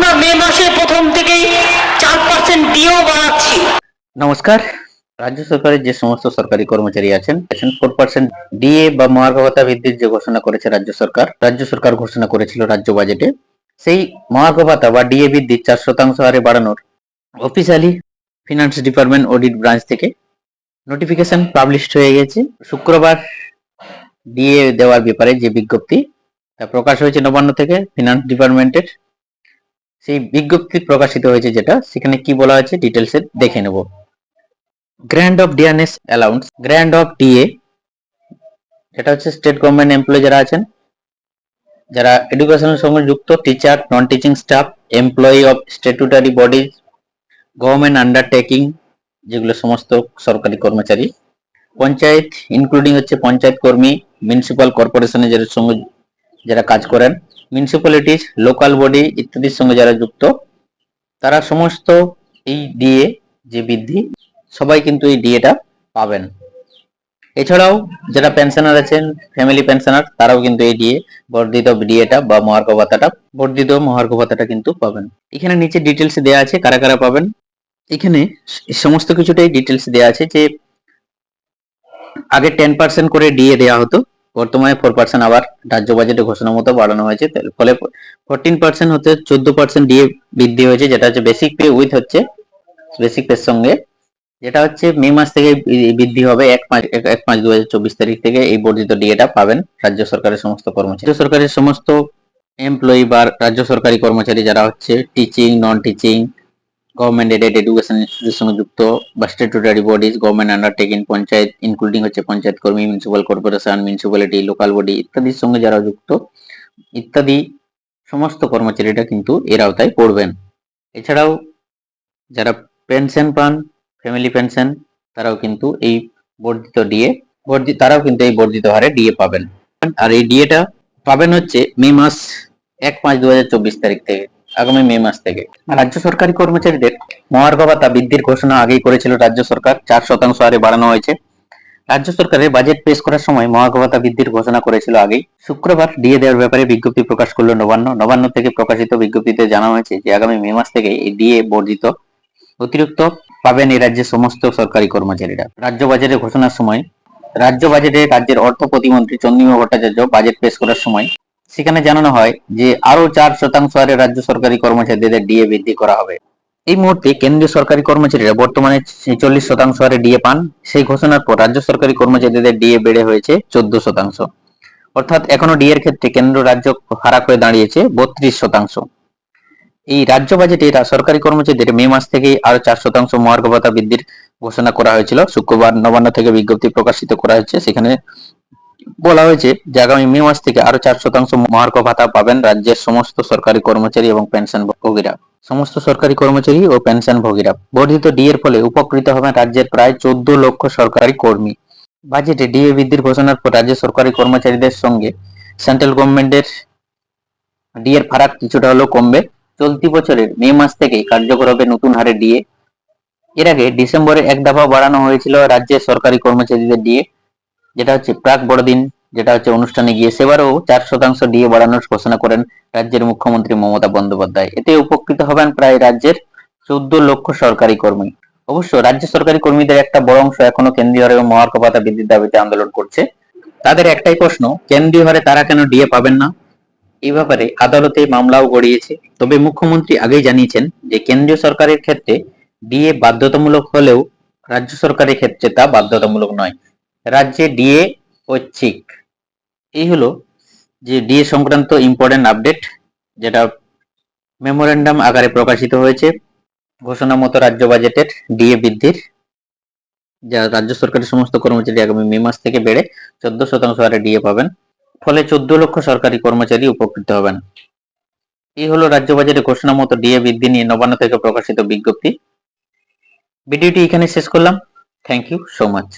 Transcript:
আমরা মে মাসের প্রথম থেকেই চার পার্সেন্ট দিয়েও বাড়াচ্ছি। নমস্কার। রাজ্য সরকারের যে সমস্ত সরকারি কর্মচারী আছেন ফোর পার্সেন্ট ডিএ বা মহার্ঘ ভাতা বৃদ্ধির যে ঘোষণা করেছে রাজ্য সরকার রাজ্য সরকার ঘোষণা করেছিল রাজ্য বাজেটে, সেই মহার্ঘভাতা বা ডিএ বৃদ্ধি চার শতাংশ হারে বাড়ানোর officially finance department audit branch থেকে নোটিফিকেশন পাবলিশড হয়ে গেছে। শুক্রবার ডিএ দেওয়ার ব্যাপারে যে বিজ্ঞপ্তি, তা প্রকাশ হয়েছে নবান্ন থেকে ফিনান্স ডিপার্টমেন্টের সেই বিজ্ঞপ্তি প্রকাশিত হয়েছে যেটা, সেখানে কি বলা হয়েছে ডিটেলসে দেখে নেব। Grant of dearness allowance grant of DA যেটা হচ্ছে স্টেট গভর্নমেন্ট এমপ্লয়ি যারা আছেন, যারা এডুকেশনের সঙ্গে যুক্ত teacher non teaching staff employee of statutory bodies government undertaking যেগুলো সমস্ত সরকারি কর্মচারী। পঞ্চায়েত ইনক্লুডিং হচ্ছে পঞ্চায়েত কর্মী মিউনিসিপাল কর্পোরেশনের যাদের সঙ্গে যারা কাজ করেন মিউনিসিপ্যালিটিস লোকাল বডি ইত্যাদির সঙ্গে যারা যুক্ত, তারা সমস্ত এই ডিএ যে বৃদ্ধি, সবাই কিন্তু এই ডিএটা পাবেন। এছাড়াও যারা পেনশনার আছেন ফ্যামিলি পেনশনার তারাও কিন্তু এই ডিএ বর্ধিত ডিএটা বা মহার্ঘ ভাতাটা, বর্ধিত মহার্ঘ ভাতাটা কিন্তু পাবেন। এখানে নিচে ডিটেলস দেওয়া আছে, কারা কারা পাবেন? এখানে সমস্ত কিছুটাই ডিটেলস দেওয়া আছে যে, আগে টেন পার্সেন্ট করে ডিএ দেওয়া হতো বর্তমানে ফোর পার্সেন্ট আবার রাজ্য বাজেটে ঘোষণা মতো বাড়ানো হয়েছে। ফলে ফোরটিন পার্সেন্ট হতে চোদ্দ পার্সেন্ট ডিএ বৃদ্ধি হয়েছে, যেটা হচ্ছে বেসিক পে উইথ হচ্ছে বেসিক পের সঙ্গে। যেটা হচ্ছে মে মাস থেকে বৃদ্ধি হবে এক পাঁচ এক পাঁচ দু হাজার চব্বিশ তারিখ থেকে এই বর্ধিত ডিএটা পাবেন রাজ্য সরকারের সমস্ত কর্মচারী। রাজ্য সরকারের সমস্ত এমপ্লয়ি বা রাজ্য সরকারি কর্মচারী যারা হচ্ছে teaching non teaching government aided education ইনস্টিটিউটের সঙ্গে যুক্ত বা statutory bodies government undertaking panchayat including হচ্ছে পঞ্চায়েত কর্মী municipal corporation municipality local body ইত্যাদির সঙ্গে যারা যুক্ত, ইত্যাদি সমস্ত কর্মচারীরা কিন্তু এর আওতায় পড়বেন। এছাড়াও যারা পেনশন পান ফ্যামিলি পেনশন তারাও কিন্তু এই বর্ধিত ডিএ বর্ধিত তারাও কিন্তু এই বর্ধিত হারে ডিএ পাবেন। আর এই ডিএটা পাবেন হচ্ছে মে মাস এক পাঁচ দু তারিখ থেকে। আগামী মে মাস থেকে। রাজ্য সরকারি কর্মচারীদের মহার্ঘ ভাতা বৃদ্ধির ঘোষণা আগেই করেছিল রাজ্য সরকার, চার শতাংশ হারে বাড়ানো হয়েছে। রাজ্য সরকারের বাজেট পেশ করার সময় মহার্ঘ ভাতা বৃদ্ধির ঘোষণা করেছিল আগেই। শুক্রবার ডিএ দেওয়ার ব্যাপারে বিজ্ঞপ্তি প্রকাশ করল নবান্ন। নবান্ন থেকে প্রকাশিত বিজ্ঞপ্তিতে জানা হয়েছে যে, আগামী মে মাস থেকে এই ডিএ বর্ধিত অতিরিক্ত পাবেন এই রাজ্যের সমস্ত সরকারি কর্মচারীরা। রাজ্য বাজেটের ঘোষণার সময় রাজ্য বাজেটে রাজ্যের অর্থ প্রতিমন্ত্রী চন্দ্রিমা ভট্টাচার্য বাজেট পেশ করার সময় সেখানে জানানো হয় যে আরও চার শতাংশ হারে রাজ্য সরকারি কর্মচারীদের ডিএ বৃদ্ধি করা হবে। এই মুহূর্তে কেন্দ্রীয় সরকারি কর্মচারীরা বর্তমানে ছেচল্লিশ শতাংশ হারে ডিএ পান। সেই ঘোষণার পর রাজ্য সরকারি কর্মচারীদের ডিএ বেড়ে হয়েছে চোদ্দ শতাংশ। অর্থাৎ এখনও ডিএর ক্ষেত্রে কেন্দ্র রাজ্য ফারাক হয়ে দাঁড়িয়েছে বত্রিশ শতাংশ। এই রাজ্য বাজেটে সরকারি কর্মচারীদের মে মাস থেকেই আরও চার শতাংশ মহার্ঘ ভাতা বৃদ্ধির ঘোষণা করা হয়েছিল। শুক্রবার নবান্ন থেকে বিজ্ঞপ্তি প্রকাশিত করা হয়েছে সেখানে বলা হয়েছে যে আগামী মে মাস থেকে আরও চার শতাংশ মহার্ঘ ভাতা পাবেন রাজ্যের সমস্ত সরকারি কর্মচারী এবং পেনশন ভোগীরা। সমস্ত সরকারি কর্মচারী ও পেনশন ভোগীরা। বর্ধিত ডিএর ফলে উপকৃত হবেন রাজ্যের প্রায় চোদ্দ লক্ষ সরকারি কর্মী। বাজেটে ডিএ বৃদ্ধির ঘোষণার পর রাজ্য সরকারি কর্মচারীদের সঙ্গে সেন্ট্রাল গভর্নমেন্টের ডিএর ফারাক কিছুটা হলেও কমবে। চলতি বছরের মে মাস থেকেই কার্যকর হবে নতুন হারে ডিএ এর আগে ডিসেম্বরে এক দফা বাড়ানো হয়েছিল রাজ্যের সরকারি কর্মচারীদের ডিএ যেটা হচ্ছে প্রাক বড়দিন, যেটা হচ্ছে অনুষ্ঠানে গিয়ে সেবারও চার শতাংশ ডিএ বাড়ানোর ঘোষণা করেন রাজ্যের মুখ্যমন্ত্রী মমতা বন্দ্যোপাধ্যায়। এতে উপকৃত হবেন প্রায় রাজ্যের চোদ্দ লক্ষ সরকারি কর্মী। অবশ্য রাজ্য সরকারি কর্মীদের একটা বড় অংশ এখনও কেন্দ্রীয় হারে মহার্ঘ ভাতা বৃদ্ধির দাবিতে আন্দোলন করছে। তাদের একটাই প্রশ্ন, কেন্দ্রীয় হারে তারা কেন ডিএ পাবেন না? এই ব্যাপারে আদালতে মামলাও গড়িয়েছে। তবে মুখ্যমন্ত্রী আগেই জানিয়েছেন যে কেন্দ্রীয় সরকারের ক্ষেত্রে ডিএ বাধ্যতামূলক হলেও রাজ্য সরকারের ক্ষেত্রে তা বাধ্যতামূলক নয়। রাজ্যে ডিএ ঐচ্ছিক এই হলো যে ডিএ সংক্রান্ত ইম্পর্টেন্ট আপডেট যেটা মেমোরেন্ডাম আকারে প্রকাশিত হয়েছে। ঘোষণা মতো রাজ্য বাজেটের ডিএ বৃদ্ধির, যা রাজ্য সরকারের সমস্ত কর্মচারী আগামী মে মাস থেকে বেড়ে চোদ্দ শতাংশ হারে ডিএ পাবেন। ফলে চোদ্দ লক্ষ সরকারি কর্মচারী উপকৃত হবেন। এই হলো রাজ্য বাজেটে ঘোষণা মতো ডিএ বৃদ্ধি নিয়ে নবান্ন থেকে প্রকাশিত বিজ্ঞপ্তি। ভিডিওটি এখানে শেষ করলাম। Thank you so much